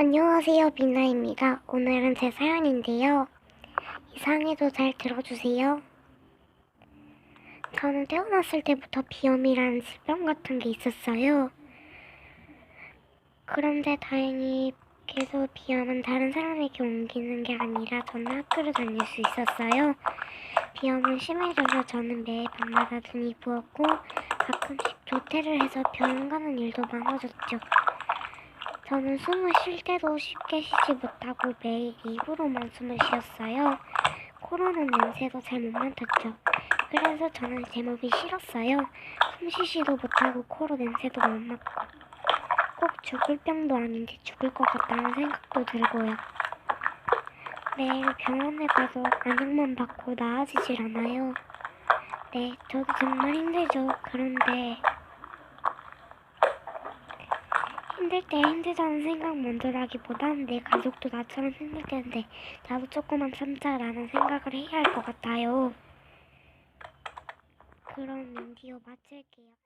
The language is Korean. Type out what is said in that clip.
안녕하세요, 비나입니다. 오늘은 제 사연인데요. 이상해도 잘 들어주세요. 저는 태어났을 때부터 비염이라는 질병 같은 게 있었어요. 그런데 다행히 계속 비염은 다른 사람에게 옮기는 게 아니라 저는 학교를 다닐 수 있었어요. 비염은 심해져서 저는 매 밤마다 눈이 부었고 가끔씩 조퇴를 해서 병원 가는 일도 많아졌죠. 저는 숨을 쉴 때도 쉽게 쉬지 못하고 매일 입으로만 숨을 쉬었어요. 코로는 냄새도 잘 못 맡았죠. 그래서 저는 제 몸이 싫었어요. 숨 쉬지도 못하고 코로 냄새도 못 맡고 꼭 죽을 병도 아닌데 죽을 것 같다는 생각도 들고요. 매일 병원에 가서 안약만 받고 나아지질 않아요. 네, 저도 정말 힘들죠. 그런데 힘들 때 힘들다는 생각 먼저라기보단 내 가족도 나처럼 힘들 텐데 나도 조금만 참자라는 생각을 해야 할 것 같아요. 그럼 인디오 마칠게요.